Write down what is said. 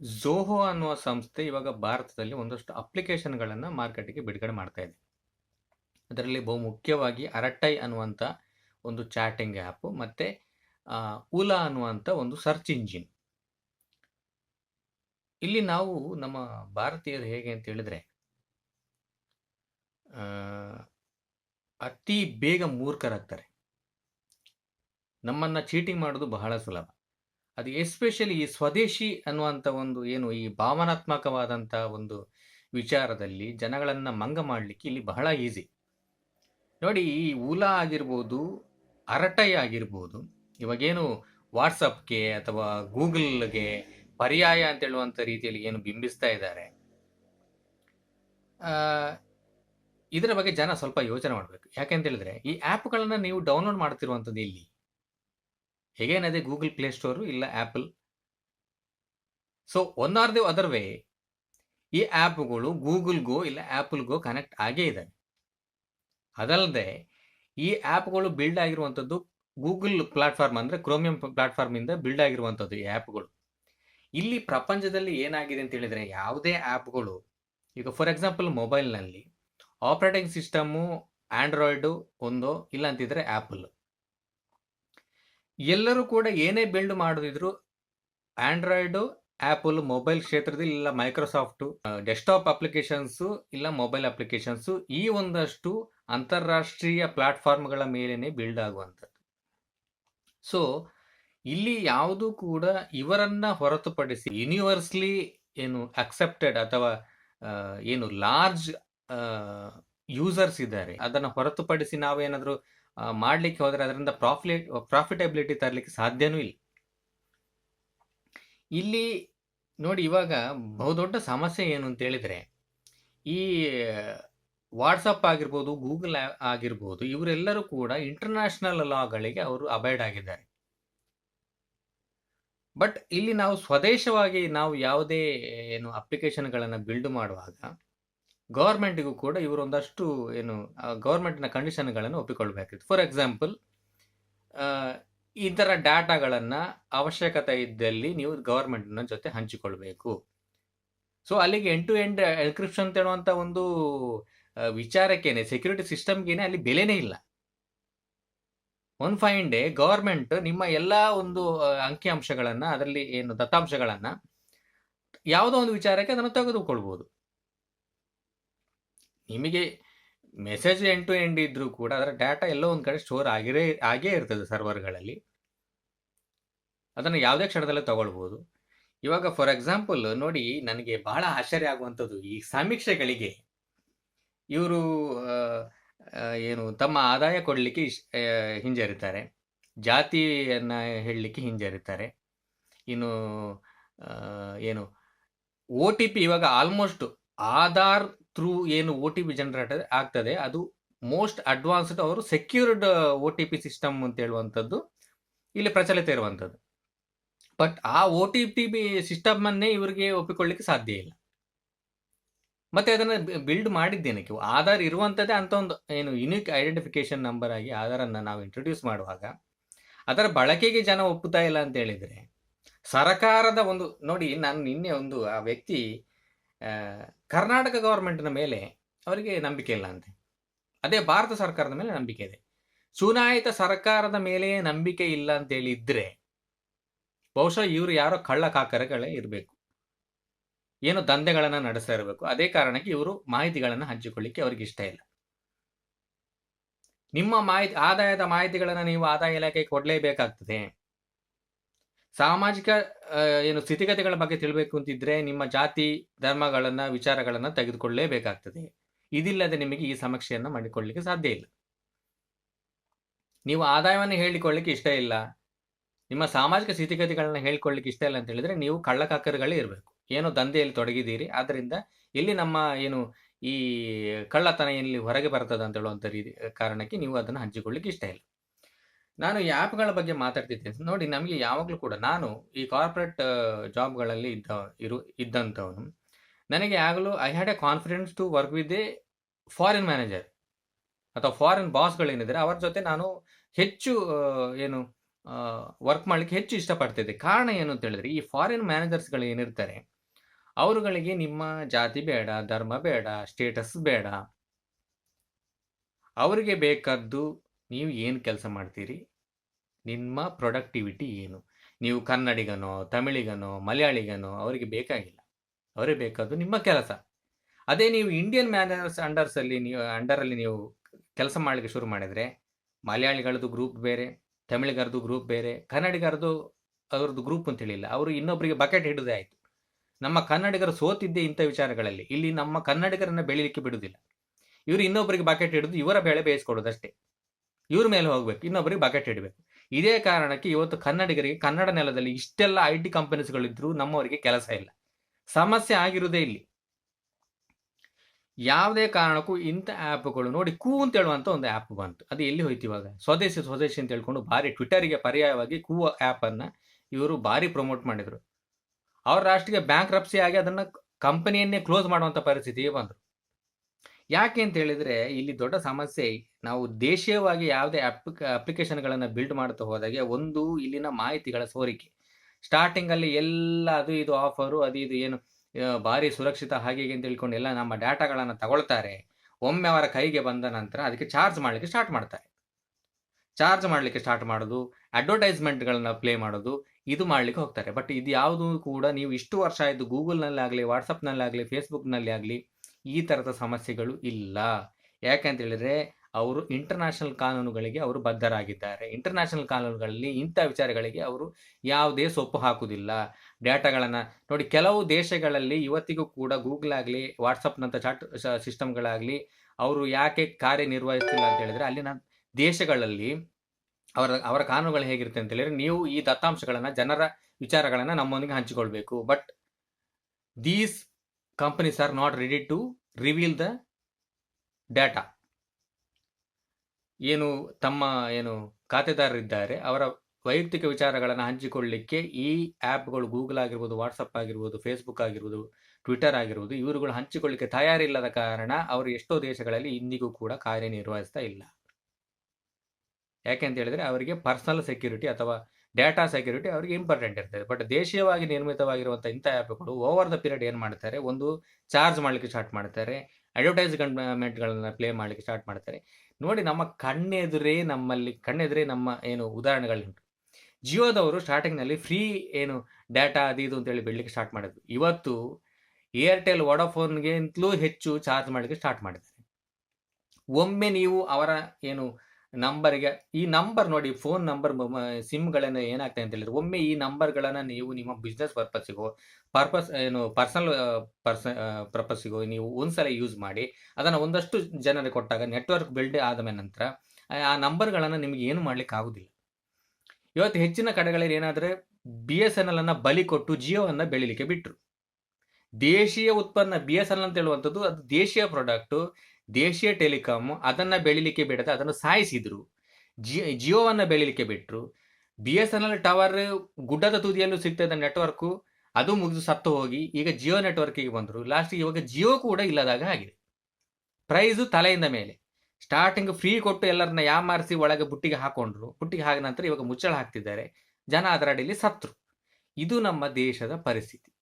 ಝೋಹೋ ಅನ್ನುವ ಸಂಸ್ಥೆ ಇವಾಗ ಭಾರತದಲ್ಲಿ ಒಂದಷ್ಟು ಅಪ್ಲಿಕೇಶನ್ಗಳನ್ನು ಮಾರ್ಕೆಟಿಗೆ ಬಿಡುಗಡೆ ಮಾಡ್ತಾ ಇದೆ. ಅದರಲ್ಲಿ ಬಹು ಮುಖ್ಯವಾಗಿ ಅರಟೈ ಅನ್ನುವಂಥ ಒಂದು ಚಾಟಿಂಗ್ ಆ್ಯಪು ಮತ್ತು ಉಲಾ ಅನ್ನುವಂಥ ಒಂದು ಸರ್ಚ್ ಇಂಜಿನ್ ಇಲ್ಲಿ ನಾವು ನಮ್ಮ ಭಾರತೀಯರು ಹೇಗೆ ಅಂತ ಹೇಳಿದ್ರೆ ಅತಿ ಬೇಗ ಮೂರ್ಖರಾಗ್ತಾರೆ. ನಮ್ಮನ್ನ ಚೀಟಿಂಗ್ ಮಾಡೋದು ಬಹಳ ಸುಲಭ. ಅದು ಎಸ್ಪೆಷಲಿ ಈ ಸ್ವದೇಶಿ ಅನ್ನುವಂಥ ಒಂದು ಏನು ಈ ಭಾವನಾತ್ಮಕವಾದಂಥ ಒಂದು ವಿಚಾರದಲ್ಲಿ ಜನಗಳನ್ನು ಮಂಗ ಮಾಡಲಿಕ್ಕೆ ಇಲ್ಲಿ ಬಹಳ ಈಸಿ ನೋಡಿ ಈ ಉಲಾ ಆಗಿರ್ಬೋದು, ಅರಟೈ ಆಗಿರ್ಬೋದು, ಇವಾಗೇನು ವಾಟ್ಸಪ್ಗೆ ಅಥವಾ ಗೂಗಲ್ಗೆ ಪರ್ಯಾಯ ಅಂತ ಹೇಳುವಂಥ ರೀತಿಯಲ್ಲಿ ಏನು ಬಿಂಬಿಸ್ತಾ ಇದ್ದಾರೆ. ಇದರ ಬಗ್ಗೆ ಜನ ಸ್ವಲ್ಪ ಯೋಚನೆ ಮಾಡಬೇಕು. ಯಾಕೆಂತ ಹೇಳಿದ್ರೆ ಈ ಆ್ಯಪ್ಗಳನ್ನು ನೀವು ಡೌನ್ಲೋಡ್ ಮಾಡ್ತಿರುವಂಥದ್ದು ಇಲ್ಲಿ ಹೇಗೇನದೆ ಗೂಗಲ್ ಪ್ಲೇ ಸ್ಟೋರು ಇಲ್ಲ Apple so one or the other way ಈ ಆ್ಯಪ್ಗಳು ಗೂಗಲ್ಗೋ ಇಲ್ಲ ಆ್ಯಪಲ್ಗೋ ಕನೆಕ್ಟ್ ಆಗೇ ಇದೆ. ಅದಲ್ಲದೆ, ಈ ಆ್ಯಪ್ಗಳು ಬಿಲ್ಡ್ ಆಗಿರುವಂಥದ್ದು ಗೂಗಲ್ ಪ್ಲಾಟ್ಫಾರ್ಮ್ ಅಂದರೆ ಕ್ರೋಮಿಯಂ ಪ್ಲಾಟ್ಫಾರ್ಮಿಂದ ಬಿಲ್ಡ್ ಆಗಿರುವಂಥದ್ದು ಈ ಆ್ಯಪ್ಗಳು ಇಲ್ಲಿ ಪ್ರಪಂಚದಲ್ಲಿ ಏನಾಗಿದೆ ಅಂತ ಹೇಳಿದರೆ, ಯಾವುದೇ ಆ್ಯಪ್ಗಳು ಈಗ ಫಾರ್ ಎಕ್ಸಾಂಪಲ್ ಮೊಬೈಲ್ನಲ್ಲಿ ಆಪರೇಟಿಂಗ್ ಸಿಸ್ಟಮ್ಮು ಆ್ಯಂಡ್ರಾಯ್ಡು ಒಂದೋ ಇಲ್ಲ ಅಂತಿದ್ರೆ ಆ್ಯಪಲ್ ಎಲ್ಲರೂ ಕೂಡ ಏನೇ ಬಿಲ್ಡ್ ಮಾಡಿದ್ರು ಆಂಡ್ರಾಯ್ಡು ಆ್ಯಪಲ್ ಮೊಬೈಲ್ ಕ್ಷೇತ್ರದಲ್ಲಿ ಇಲ್ಲ ಮೈಕ್ರೋಸಾಫ್ಟು ಡೆಸ್ಕ್ಟಾಪ್ ಅಪ್ಲಿಕೇಶನ್ಸು ಇಲ್ಲ ಮೊಬೈಲ್ ಅಪ್ಲಿಕೇಶನ್ಸು ಈ ಒಂದಷ್ಟು ಅಂತಾರಾಷ್ಟ್ರೀಯ ಪ್ಲಾಟ್ಫಾರ್ಮ್ಗಳ ಮೇಲೇನೆ ಬಿಲ್ಡ್ ಆಗುವಂಥದ್ದು. ಸೊ ಇಲ್ಲಿ ಯಾವುದು ಕೂಡ ಇವರನ್ನ ಹೊರತುಪಡಿಸಿ ಯೂನಿವರ್ಸ್ಲಿ ಏನು ಅಕ್ಸೆಪ್ಟೆಡ್ ಅಥವಾ ಏನು ಲಾರ್ಜ್ ಯೂಸರ್ಸ್ ಇದ್ದಾರೆ, ಅದನ್ನು ಹೊರತುಪಡಿಸಿ ನಾವೇನಾದರೂ ಮಾಡಲಿಕ್ಕೆ ಹೋದರೆ ಅದರಿಂದ ಪ್ರಾಫಿಟ್ ಪ್ರಾಫಿಟಬಿಲಿಟಿ ತರಲಿಕ್ಕೆ ಸಾಧ್ಯನೂ ಇಲ್ಲ. ಇಲ್ಲಿ ನೋಡಿ ಇವಾಗ ಬಹುದೊಡ್ಡ ಸಮಸ್ಯೆ ಏನು ಅಂತ ಹೇಳಿದರೆ, ಈ ವಾಟ್ಸಪ್ ಆಗಿರ್ಬೋದು ಗೂಗಲ್ ಆಗಿರ್ಬೋದು, ಇವರೆಲ್ಲರೂ ಕೂಡ ಇಂಟರ್ನ್ಯಾಷನಲ್ ಲಾಗಳಿಗೆ ಅವರು ಅಬೈಡ್ ಆಗಿದ್ದಾರೆ. ಬಟ್ ಇಲ್ಲಿ ನಾವು ಸ್ವದೇಶವಾಗಿ ನಾವು ಯಾವುದೇ ಏನು ಅಪ್ಲಿಕೇಶನ್ಗಳನ್ನು ಬಿಲ್ಡ್ ಮಾಡುವಾಗ ಗೌರ್ಮೆಂಟಿಗೂ ಕೂಡ ಇವರು ಒಂದಷ್ಟು ಏನು ಗೌರ್ಮೆಂಟ್ನ ಕಂಡೀಷನ್ಗಳನ್ನು ಒಪ್ಪಿಕೊಳ್ಬೇಕಿತ್ತು. ಫಾರ್ ಎಕ್ಸಾಂಪಲ್ ಈ ಥರ ಡಾಟಾಗಳನ್ನು ಅವಶ್ಯಕತೆ ಇದ್ದಲ್ಲಿ ನೀವು ಗೌರ್ಮೆಂಟ್ನ ಜೊತೆ ಹಂಚಿಕೊಳ್ಬೇಕು. ಸೊ ಅಲ್ಲಿಗೆ ಎಂಡ್ ಟು ಎಂಡ್ ಎನ್ಕ್ರಿಪ್ಷನ್ ಅಂತ ಹೇಳುವಂಥ ಒಂದು ವಿಚಾರಕ್ಕೇನೆ ಸೆಕ್ಯೂರಿಟಿ ಸಿಸ್ಟಮ್ಗೇನೆ ಅಲ್ಲಿ ಬೆಲೆನೇ ಇಲ್ಲ. ಒನ್ ಫೈನ್ ಡೇ ಗೌರ್ಮೆಂಟ್ ನಿಮ್ಮ ಎಲ್ಲ ಒಂದು ಅಂಕಿಅಂಶಗಳನ್ನು, ಅದರಲ್ಲಿ ಏನು ದತ್ತಾಂಶಗಳನ್ನು, ಯಾವುದೋ ಒಂದು ವಿಚಾರಕ್ಕೆ ಅದನ್ನು ತೆಗೆದುಕೊಳ್ಬೋದು. ನಿಮಗೆ ಮೆಸೇಜ್ ಎಂಡ್ ಟು ಎಂಡ್ ಇದ್ದರೂ ಕೂಡ ಅದರ ಡಾಟಾ ಎಲ್ಲೋ ಒಂದು ಕಡೆ ಸ್ಟೋರ್ ಆಗಿರೇ ಆಗೇ ಇರ್ತದೆ ಸರ್ವರ್ಗಳಲ್ಲಿ. ಅದನ್ನು ಯಾವುದೇ ಕ್ಷಣದಲ್ಲೇ ತಗೊಳ್ಬೋದು. ಇವಾಗ ಫಾರ್ ಎಕ್ಸಾಂಪಲ್ ನೋಡಿ ನನಗೆ ಬಹಳ ಆಶ್ಚರ್ಯ ಆಗುವಂಥದ್ದು ಈ ಸಮೀಕ್ಷೆಗಳಿಗೆ. ಇವರು ಏನು ತಮ್ಮ ಆದಾಯ ಕೊಡಲಿಕ್ಕೆ ಹಿಂಜರಿತಾರೆ. ಜಾತಿಯನ್ನು ಹೇಳಲಿಕ್ಕೆ ಹಿಂಜರಿತಾರೆ. ಇನ್ನು ಏನು, ಓ ಟಿ ಪಿ ಇವಾಗ ಆಲ್ಮೋಸ್ಟ್ ಆಧಾರ್ ಥ್ರೂ ಏನು ಓ ಟಿ ಪಿ ಜನರೇಟ್ ಆಗ್ತದೆ, ಅದು ಮೋಸ್ಟ್ ಅಡ್ವಾನ್ಸ್ಡ್ ಅವರು secured O T P system ಅಂತ ಹೇಳುವಂಥದ್ದು ಇಲ್ಲಿ ಪ್ರಚಲಿತ ಇರುವಂಥದ್ದು. ಬಟ್ ಆ ಒ ಟಿ ಪಿ ಸಿಸ್ಟಮನ್ನೇ ಇವರಿಗೆ ಒಪ್ಪಿಕೊಳ್ಳಿಕ್ಕೆ ಸಾಧ್ಯ ಇಲ್ಲ. ಮತ್ತೆ ಅದನ್ನು ಬಿಲ್ಡ್ ಮಾಡಿದ್ದೇನಕ್ಕೆ ಆಧಾರ್ ಇರುವಂಥದ್ದೇ ಅಂತ ಒಂದು ಏನು ಯುನಿಕ್ ಐಡೆಂಟಿಫಿಕೇಶನ್ ನಂಬರ್ ಆಗಿ ಆಧಾರನ್ನು ನಾವು ಇಂಟ್ರೊಡ್ಯೂಸ್ ಮಾಡುವಾಗ, ಅದರ ಬಳಕೆಗೆ ಜನ ಒಪ್ಪುತ್ತಾ ಇಲ್ಲ ಅಂತ ಹೇಳಿದ್ರೆ, ಸರಕಾರದ ಒಂದು, ನೋಡಿ, ನಾನು ನಿನ್ನೆ ಒಂದು ಆ ವ್ಯಕ್ತಿ ಕರ್ನಾಟಕ ಗೌರ್ಮೆಂಟ್ನ ಮೇಲೆ ಅವರಿಗೆ ನಂಬಿಕೆ ಇಲ್ಲ ಅಂತೆ. ಅದೇ ಭಾರತ ಸರ್ಕಾರದ ಮೇಲೆ ನಂಬಿಕೆ ಇದೆ. ಚುನಾಯಿತ ಸರ್ಕಾರದ ಮೇಲೆ ನಂಬಿಕೆ ಇಲ್ಲ ಅಂತೇಳಿ ಹೇಳಿದ್ರೆ ಬಹುಶಃ ಇವರು ಯಾರೋ ಕಳ್ಳ ಕಾಕರಗಳೇ ಇರಬೇಕು. ಏನು ದಂಧೆಗಳನ್ನು ನಡೆಸ್ತಾ ಇರಬೇಕು. ಅದೇ ಕಾರಣಕ್ಕೆ ಇವರು ಮಾಹಿತಿಗಳನ್ನು ಹಂಚಿಕೊಳ್ಳಿಕ್ಕೆ ಅವ್ರಿಗೆ ಇಷ್ಟ ಇಲ್ಲ. ನಿಮ್ಮ ಮಾಹಿತಿ, ಆದಾಯದ ಮಾಹಿತಿಗಳನ್ನು ನೀವು ಆದಾಯ ಇಲಾಖೆಗೆ ಕೊಡಲೇಬೇಕಾಗ್ತದೆ. ಸಾಮಾಜಿಕ ಏನು ಸ್ಥಿತಿಗತಿಗಳ ಬಗ್ಗೆ ತಿಳಬೇಕು ಅಂತಿದ್ರೆ ನಿಮ್ಮ ಜಾತಿ, ಧರ್ಮಗಳನ್ನ, ವಿಚಾರಗಳನ್ನ ತೆಗೆದುಕೊಳ್ಳಲೇಬೇಕಾಗ್ತದೆ ಇದಿಲ್ಲದೆ ನಿಮಗೆ ಈ ಸಮೀಕ್ಷೆಯನ್ನು ಮಾಡಿಕೊಳ್ಳಲಿಕ್ಕೆ ಸಾಧ್ಯ ಇಲ್ಲ. ನೀವು ಆದಾಯವನ್ನು ಹೇಳಿಕೊಳ್ಳಿಕ್ಕೆ ಇಷ್ಟ ಇಲ್ಲ. ನಿಮ್ಮ ಸಾಮಾಜಿಕ ಸ್ಥಿತಿಗತಿಗಳನ್ನ ಹೇಳ್ಕೊಳ್ಳಿಕ್ಕೆ ಇಷ್ಟ ಇಲ್ಲ ಅಂತ ಹೇಳಿದ್ರೆ ನೀವು ಕಳ್ಳಕಾಕರುಗಳೇ ಇರಬೇಕು. ಏನೋ ದಂಧೆಯಲ್ಲಿ ತೊಡಗಿದ್ದೀರಿ. ಆದ್ದರಿಂದ ಇಲ್ಲಿ ನಮ್ಮ ಏನು ಈ ಕಳ್ಳತನ ಎಲ್ಲಿ ಹೊರಗೆ ಬರ್ತದೆ ಅಂತ ಹೇಳುವಂಥ ರೀತಿ, ಕಾರಣಕ್ಕೆ ನೀವು ಅದನ್ನು ಹಂಚಿಕೊಳ್ಳಿಕ್ಕೆ ಇಷ್ಟ ಇಲ್ಲ. ನಾನು ಈ ಆ್ಯಪ್ಗಳ ಬಗ್ಗೆ ಮಾತಾಡ್ತಿದ್ದೆ ನೋಡಿ, ನಮಗೆ ಯಾವಾಗಲೂ ಕೂಡ ನಾನು ಈ ಕಾರ್ಪೊರೇಟ್ ಜಾಬ್ಗಳಲ್ಲಿ ಇದ್ದ, ಇರು, ಇದ್ದಂಥವನು. ನನಗೆ ಆಗಲೂ I had a confidence to work with a foreign manager ಅಥವಾ ಫಾರಿನ್ ಬಾಸ್ಗಳೇನಿದ್ದಾರೆ ಅವರ ಜೊತೆ ನಾನು ಹೆಚ್ಚು ಏನು ವರ್ಕ್ ಮಾಡಲಿಕ್ಕೆ ಹೆಚ್ಚು ಇಷ್ಟಪಡ್ತಿದ್ದೆ. ಕಾರಣ ಏನು ಅಂತ ಹೇಳಿದ್ರೆ, ಈ ಫಾರಿನ್ ಮ್ಯಾನೇಜರ್ಸ್ಗಳು ಏನಿರ್ತಾರೆ, ಅವರುಗಳಿಗೆ ನಿಮ್ಮ ಜಾತಿ ಬೇಡ, ಧರ್ಮ ಬೇಡ ಸ್ಟೇಟಸ್ ಬೇಡ. ಅವರಿಗೆ ಬೇಕಾದ್ದು ನೀವು ಏನು ಕೆಲಸ ಮಾಡ್ತೀರಿ? ನಿಮ್ಮ ಪ್ರೊಡಕ್ಟಿವಿಟಿ ಏನು? ನೀವು ಕನ್ನಡಿಗನೋ, ತಮಿಳಿಗನೋ, ಮಲಯಾಳಿಗನೋ ಅವರಿಗೆ ಬೇಕಾಗಿಲ್ಲ. ಅವರಿಗೆ ಬೇಕಾದ್ದು ನಿಮ್ಮ ಕೆಲಸ. ಅದೇ ನೀವು ಇಂಡಿಯನ್ ಮ್ಯಾನೇಜರ್ಸ್ ಅಂಡರ್ಸಲ್ಲಿ ನೀವು ಅಂಡರಲ್ಲಿ ನೀವು ಕೆಲಸ ಮಾಡಲಿಕ್ಕೆ ಶುರು ಮಾಡಿದರೆ ಮಲಯಾಳಿಗಳದ್ದು ಗ್ರೂಪ್ ಬೇರೆ ತಮಿಳಿಗರದು ಗ್ರೂಪ್ ಬೇರೆ, ಕನ್ನಡಿಗರದ್ದು ಅವ್ರದ್ದು ಗ್ರೂಪ್ ಅಂತ ಹೇಳಿಲ್ಲ. ಅವರು ಇನ್ನೊಬ್ಬರಿಗೆ ಬಕೆಟ್ ಹಿಡಿದೇ ಆಯಿತು. ನಮ್ಮ ಕನ್ನಡಿಗರು ಸೋತಿದ್ದೆ ಇಂಥ ವಿಚಾರಗಳಲ್ಲಿ. ಇಲ್ಲಿ ನಮ್ಮ ಕನ್ನಡಿಗರನ್ನು ಬೆಳೀಲಿಕ್ಕೆ ಬಿಡುವುದಿಲ್ಲ. ಇವರು ಇನ್ನೊಬ್ಬರಿಗೆ ಬಕೆಟ್ ಹಿಡಿದು ಇವರ ಬೆಳೆ ಬೇಯಿಸ್ಕೊಡೋದು ಅಷ್ಟೇ ಇವ್ರ ಮೇಲೆ ಹೋಗ್ಬೇಕು ಇನ್ನೊಬ್ಬರಿಗೆ ಬಕೆಟ್ ಇಡಬೇಕು. ಇದೇ ಕಾರಣಕ್ಕೆ ಇವತ್ತು ಕನ್ನಡಿಗರಿಗೆ ಕನ್ನಡ ನೆಲದಲ್ಲಿ ಇಷ್ಟೆಲ್ಲ ಐ ಟಿ ಕಂಪನೀಸ್ಗಳಿದ್ರು ನಮ್ಮವರಿಗೆ ಕೆಲಸ ಇಲ್ಲ. ಸಮಸ್ಯೆ ಆಗಿರುವುದೇ ಇಲ್ಲಿ. ಯಾವುದೇ ಕಾರಣಕ್ಕೂ ಇಂಥ ಆ್ಯಪ್ಗಳು ನೋಡಿ ಕೂ ಅಂತ ಹೇಳುವಂಥ ಒಂದು ಆ್ಯಪ್ ಬಂತು. ಅದು ಎಲ್ಲಿ ಹೋಯ್ತು ಇವಾಗ? ಸ್ವದೇಶಿ ಸ್ವದೇಶಿ ಅಂತ ಹೇಳ್ಕೊಂಡು ಭಾರಿ ಟ್ವಿಟರಿಗೆ ಪರ್ಯಾಯವಾಗಿ ಕೂ ಆ್ಯಪನ್ನು ಇವರು ಭಾರಿ ಪ್ರಮೋಟ್ ಮಾಡಿದರು. ಅವ್ರ ರಾಷ್ಟ್ರೀಯ ಬ್ಯಾಂಕ್ ರಪ್ಸಿ ಆಗಿ ಅದನ್ನು ಕಂಪನಿಯನ್ನೇ ಕ್ಲೋಸ್ ಮಾಡುವಂಥ ಪರಿಸ್ಥಿತಿಗೆ ಬಂದರು. ಯಾಕೆ ಅಂತ ಹೇಳಿದ್ರೆ, ಇಲ್ಲಿ ದೊಡ್ಡ ಸಮಸ್ಯೆ ನಾವು ದೇಶೀಯವಾಗಿ ಯಾವುದೇ ಅಪ್ಲಿಕೇಶನ್ ಅಪ್ಲಿಕೇಶನ್ಗಳನ್ನು ಬಿಲ್ಡ್ ಮಾಡ್ತಾ ಹೋದಾಗ ಒಂದು ಇಲ್ಲಿನ ಮಾಹಿತಿಗಳ ಸೋರಿಕೆ. ಸ್ಟಾರ್ಟಿಂಗಲ್ಲಿ ಎಲ್ಲ ಅದು ಇದು ಆಫರು, ಅದು ಇದು ಏನು ಭಾರಿ ಸುರಕ್ಷಿತ ಹಾಗೆ ಹೀಗೆ ಅಂತ ತಿಳ್ಕೊಂಡು ಎಲ್ಲ ನಮ್ಮ ಡಾಟಾಗಳನ್ನು ತಗೊಳ್ತಾರೆ. ಒಮ್ಮೆ ಅವರ ಕೈಗೆ ಬಂದ ನಂತರ ಅದಕ್ಕೆ ಚಾರ್ಜ್ ಮಾಡಲಿಕ್ಕೆ ಸ್ಟಾರ್ಟ್ ಮಾಡ್ತಾರೆ. ಚಾರ್ಜ್ ಮಾಡಲಿಕ್ಕೆ ಸ್ಟಾರ್ಟ್ ಮಾಡೋದು, ಅಡ್ವರ್ಟೈಸ್ಮೆಂಟ್ಗಳನ್ನ ಪ್ಲೇ ಮಾಡೋದು, ಇದು ಮಾಡಲಿಕ್ಕೆ ಹೋಗ್ತಾರೆ. ಬಟ್ ಇದು ಯಾವುದು ಕೂಡ ನೀವು ಇಷ್ಟು ವರ್ಷ ಆಯಿತು ಗೂಗಲ್ನಲ್ಲಾಗಲಿ, ವಾಟ್ಸಪ್ನಲ್ಲಾಗಲಿ ಫೇಸ್ಬುಕ್ನಲ್ಲಿ ಆಗಲಿ ಈ ಥರದ ಸಮಸ್ಯೆಗಳು ಇಲ್ಲ. ಯಾಕೆಂತ ಹೇಳಿದರೆ ಅವರು ಇಂಟರ್ನ್ಯಾಷನಲ್ ಕಾನೂನುಗಳಿಗೆ ಅವರು ಬದ್ಧರಾಗಿದ್ದಾರೆ. ಇಂಟರ್ನ್ಯಾಷನಲ್ ಕಾನೂನುಗಳಲ್ಲಿ ಇಂಥ ವಿಚಾರಗಳಿಗೆ ಅವರು ಯಾವುದೇ ಸೊಪ್ಪು ಹಾಕುವುದಿಲ್ಲ. ಡೇಟಾಗಳನ್ನು ನೋಡಿ, ಕೆಲವು ದೇಶಗಳಲ್ಲಿ ಇವತ್ತಿಗೂ ಕೂಡ ಗೂಗಲ್ ಆಗಲಿ ವಾಟ್ಸಪ್ನಂಥ ಚಾಟ್ ಸಿಸ್ಟಮ್ಗಳಾಗಲಿ ಅವರು ಯಾಕೆ ಕಾರ್ಯನಿರ್ವಹಿಸ್ತಿಲ್ಲ ಅಂತ ಹೇಳಿದರೆ ಅಲ್ಲಿನ ದೇಶಗಳಲ್ಲಿ ಅವರ ಅವರ ಕಾನೂನುಗಳು ಹೇಗಿರುತ್ತೆ ಅಂತ ಹೇಳಿದ್ರೆ ನೀವು ಈ ದತ್ತಾಂಶಗಳನ್ನು ಜನರ ವಿಚಾರಗಳನ್ನು ನಮ್ಮೊಂದಿಗೆ ಹಂಚಿಕೊಳ್ಬೇಕು. But these companies are not ready to reveal the data ಏನು ತಮ್ಮ ಏನು ಖಾತೆದಾರರಿದ್ದಾರೆ ಅವರ ವೈಯಕ್ತಿಕ ವಿಚಾರಗಳನ್ನು ಹಂಚಿಕೊಳ್ಳಲಿಕ್ಕೆ ಈ ಆ್ಯಪ್ಗಳು ಗೂಗಲ್ ಆಗಿರ್ಬೋದು, ವಾಟ್ಸಪ್ ಆಗಿರ್ಬೋದು, ಫೇಸ್ಬುಕ್ ಆಗಿರ್ಬೋದು, ಟ್ವಿಟರ್ ಆಗಿರ್ಬೋದು, ಇವರುಗಳು ಹಂಚಿಕೊಳ್ಳಿಕ್ಕೆ ತಯಾರಿಲ್ಲದ ಕಾರಣ ಅವರು ಎಷ್ಟೋ ದೇಶಗಳಲ್ಲಿ ಇಂದಿಗೂ ಕೂಡ ಕಾರ್ಯನಿರ್ವಹಿಸ್ತಾ ಇಲ್ಲ. ಯಾಕೆ ಅಂತ ಹೇಳಿದ್ರೆ, ಅವರಿಗೆ ಪರ್ಸನಲ್ ಸೆಕ್ಯೂರಿಟಿ ಅಥವಾ ಡೇಟಾ ಸೆಕ್ಯೂರಿಟಿ ಅವರಿಗೆ ಇಂಪಾರ್ಟೆಂಟ್ ಇರ್ತದೆ. ಬಟ್ ದೇಶೀಯವಾಗಿ ನಿರ್ಮಿತವಾಗಿರುವಂಥ ಇಂಥ ಆ್ಯಪ್ಗಳು ಓವರ್ ದ ಪೀರಿಯಡ್ ಏನು ಮಾಡ್ತಾರೆ? ಒಂದು ಚಾರ್ಜ್ ಮಾಡ್ಲಿಕ್ಕೆ ಸ್ಟಾರ್ಟ್ ಮಾಡ್ತಾರೆ. ಅಡ್ವರ್ಟೈಸ್ಮೆಂಟ್ಗಳನ್ನ ಪ್ಲೇ ಮಾಡ್ಲಿಕ್ಕೆ ಸ್ಟಾರ್ಟ್ ಮಾಡ್ತಾರೆ. ನೋಡಿ ನಮ್ಮ ಕಣ್ಣೆದುರೇ ನಮ್ಮಲ್ಲಿ, ಕಣ್ಣೆದುರೇ ನಮ್ಮ ಏನು ಉದಾಹರಣೆಗಳುಂಟು. ಜಿಯೋದವರು ಸ್ಟಾರ್ಟಿಂಗ್ನಲ್ಲಿ ಫ್ರೀ ಏನು ಡೇಟಾ ಅದು ಇದು ಅಂತೇಳಿ ಬಿಡ್ಲಿಕ್ಕೆ ಸ್ಟಾರ್ಟ್ ಮಾಡಿದ್ರು. ಇವತ್ತು ಏರ್ಟೆಲ್ ವಡಾಫೋನ್ಗಿಂತಲೂ ಹೆಚ್ಚು ಚಾರ್ಜ್ ಮಾಡಲಿಕ್ಕೆ ಸ್ಟಾರ್ಟ್ ಮಾಡಿದ್ದಾರೆ. ಒಮ್ಮೆ ನೀವು ಅವರ ಏನು ನಂಬರ್ಗೆ, ಈ ನಂಬರ್ ನೋಡಿ, ಫೋನ್ ನಂಬರ್ ಸಿಮ್ಗಳನ್ನು ಏನಾಗ್ತದೆ ಅಂತ ಹೇಳಿದ್ರೆ, ಒಮ್ಮೆ ಈ ನಂಬರ್ಗಳನ್ನು ನೀವು ನಿಮ್ಮ ಬಿಸ್ನೆಸ್ ಪರ್ಪಸ್ಸಿಗೋ ಪರ್ಪಸ್ ಏನು ಪರ್ಸನಲ್ ಪರ್ಸ ಪರ್ಪಸ್ಸಿಗೋ ನೀವು ಒಂದ್ಸಲ ಯೂಸ್ ಮಾಡಿ, ಅದನ್ನು ಒಂದಷ್ಟು ಜನರಿಗೆ ಕೊಟ್ಟಾಗ ನೆಟ್ವರ್ಕ್ ಬಿಲ್ಡ್ ಆದ ನಂತರ, ಆ ನಂಬರ್ಗಳನ್ನು ನಿಮಗೆ ಏನು ಮಾಡ್ಲಿಕ್ಕೆ ಆಗುದಿಲ್ಲ. ಇವತ್ತು ಹೆಚ್ಚಿನ ಕಡೆಗಳಲ್ಲಿ ಏನಾದರೆ ಬಿ ಎಸ್ ಎನ್ ಎಲ್ ಅನ್ನ ಬಲಿ ಕೊಟ್ಟು ಜಿಯೋವನ್ನು ಬೆಳಿಲಿಕ್ಕೆ ಬಿಟ್ಟರು ದೇಶೀಯ ಉತ್ಪನ್ನ ಬಿ ಎಸ್ ಎನ್ ಅಂತ ಹೇಳುವಂಥದ್ದು, ಅದು ದೇಶೀಯ ಪ್ರಾಡಕ್ಟು ದೇಶೀಯ ಟೆಲಿಕಾಮ್ ಅದನ್ನ ಬೆಳಿಲಿಕ್ಕೆ ಬಿಡದೆ ಅದನ್ನು ಸಾಯಿಸಿದ್ರು. ಜಿ, ಜಿಯೋವನ್ನು ಬೆಳಿಲಿಕ್ಕೆ ಬಿಟ್ಟರು B S N L tower ಗುಡ್ಡದ ತುದಿಯಲ್ಲೂ ಸಿಗ್ತದೆ ನೆಟ್ವರ್ಕು. ಅದು ಮುಗಿದು ಸತ್ತು ಹೋಗಿ ಈಗ ಜಿಯೋ ನೆಟ್ವರ್ಕಿಗೆ ಬಂದರು. ಲಾಸ್ಟ್ ಇವಾಗ ಜಿಯೋ ಕೂಡ ಇಲ್ಲದಾಗ ಆಗಿದೆ. ಪ್ರೈಸು ತಲೆಯಿಂದ ಮೇಲೆ. ಸ್ಟಾರ್ಟಿಂಗ್ ಫ್ರೀ ಕೊಟ್ಟು ಎಲ್ಲರನ್ನ ಯಾಮಾರಿಸಿ ಒಳಗೆ ಬುಟ್ಟಿಗೆ ಹಾಕೊಂಡ್ರು. ಬುಟ್ಟಿಗೆ ಹಾಕಿದ ನಂತರ ಇವಾಗ ಮುಚ್ಚಳ ಹಾಕ್ತಿದ್ದಾರೆ. ಜನ ಅದರ ಅಡಿಯಲ್ಲಿ ಸತ್ರು. ಇದು ನಮ್ಮ ದೇಶದ ಪರಿಸ್ಥಿತಿ.